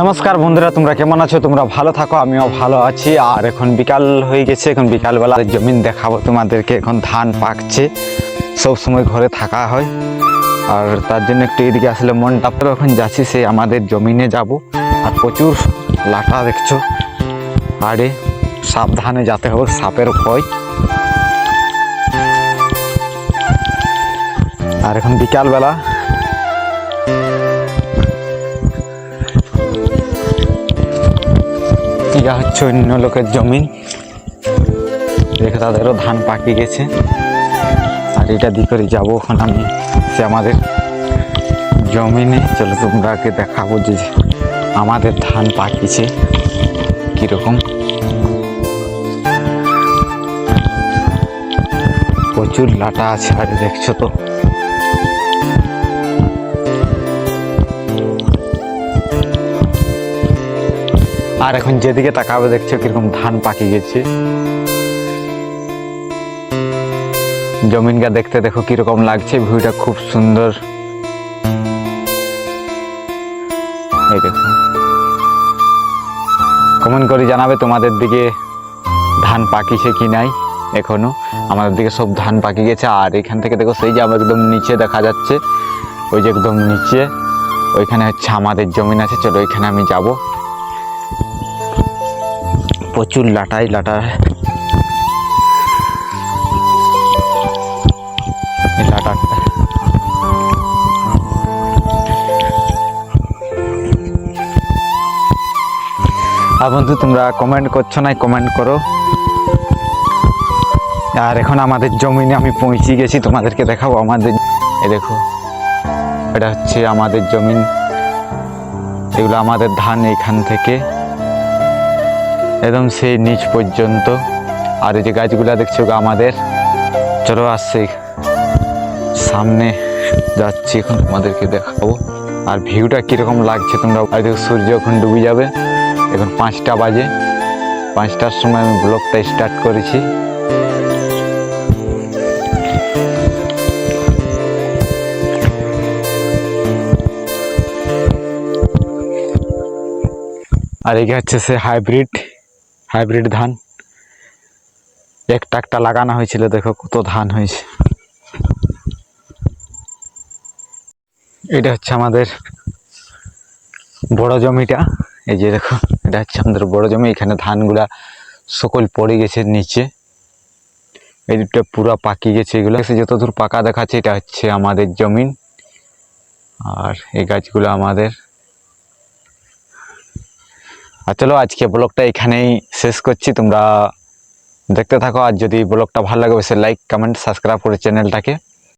নমস্কার বন্ধুরা, তোমরা কেমন আছো? তোমরা ভালো থাকো, আমিও ভালো আছি। আর এখন বিকাল হয়ে গেছে, এখন বিকালবেলা জমিন দেখাবো তোমাদেরকে। এখন ধান পাকছে, সব সময় ঘরে থাকা হয়। আর তার জন্য একটু এদিকে আসলে মনটা তো এখন যাচ্ছি সে আমাদের জমিনে যাব। আর প্রচুর লাটা দেখছ। আরে, সাবধানে যাতে হবে, সাপের ভয়। আর এখন বিকালবেলা ইয়া হচ্ছে অন্য লোকের জমি। দেখে তাদেরও ধান পাকি গেছে। আর এটা দিয়ে করে যাব এখন আমি সে আমাদের জমিনে চলো তোমরাকে দেখাবো যে আমাদের ধান পাকিছে কীরকম। প্রচুর লাটা আছে, আর দেখছ তো? আর এখন যেদিকে তাকাবে দেখছ কীরকম ধান পাকি গেছে। জমিনটা দেখতে দেখো কীরকম লাগছে, ভিউটা খুব সুন্দর। এই দেখো। কমেন্ট করে জানাবে তোমাদের দিকে ধান পাকিছে কি নাই এখনও। আমাদের দিকে সব ধান পাকি গেছে, আর এখান থেকে দেখো সেই যে আমার একদম নিচে দেখা যাচ্ছে, ওই যে একদম নিচে, ওইখানে হচ্ছে আমাদের জমিন আছে, চলো ওইখানে আমি যাব। প্রচুর লাটাই লাটা। আর বন্ধু, তোমরা কমেন্ট করছ না কমেন্ট করো। আর এখন আমাদের জমিনে আমি পৌঁছে গেছি, তোমাদেরকে দেখাবো আমাদের। এ দেখো, এটা হচ্ছে আমাদের জমিন। এগুলো আমাদের ধান এখান থেকে। একদম সেই নিচ পর্যন্ত। আর এই যে গাছগুলো দেখছ আমাদের, চলো আসছে। সামনে যাচ্ছি এখন তোমাদেরকে দেখাবো। আর ভিউটা কীরকম লাগছে তোমরা আর দেখো, সূর্য এখন ডুবে যাবে। এখন পাঁচটা বাজে। পাঁচটার সময় আমি ব্লগটা স্টার্ট করেছি। আর এই হচ্ছে সে হাইব্রিড। হাইব্রিড ধান। একটা একটা লাগানো হয়েছিল, দেখো কত ধান হয়েছে। এটা হচ্ছে আমাদের বড় জমিটা। এই যে দেখো, এটা হচ্ছে আমাদের বড় জমি। এখানে ধানগুলা সকল পড়ে গেছে নিচে। এই দুটো পুরো পাকি গেছে এগুলো। যতদূর পাকা দেখাচ্ছে, এটা হচ্ছে আমাদের জমিন। আর এই গাছগুলো আমাদের আর চলো আজকে ব্লগটা এখানেই শেষ করছি। তোমরা দেখতে থাকো, আর যদি ব্লগটা ভালো লাগে, অবশ্যই লাইক কমেন্ট সাবস্ক্রাইব করে চ্যানেলটাকে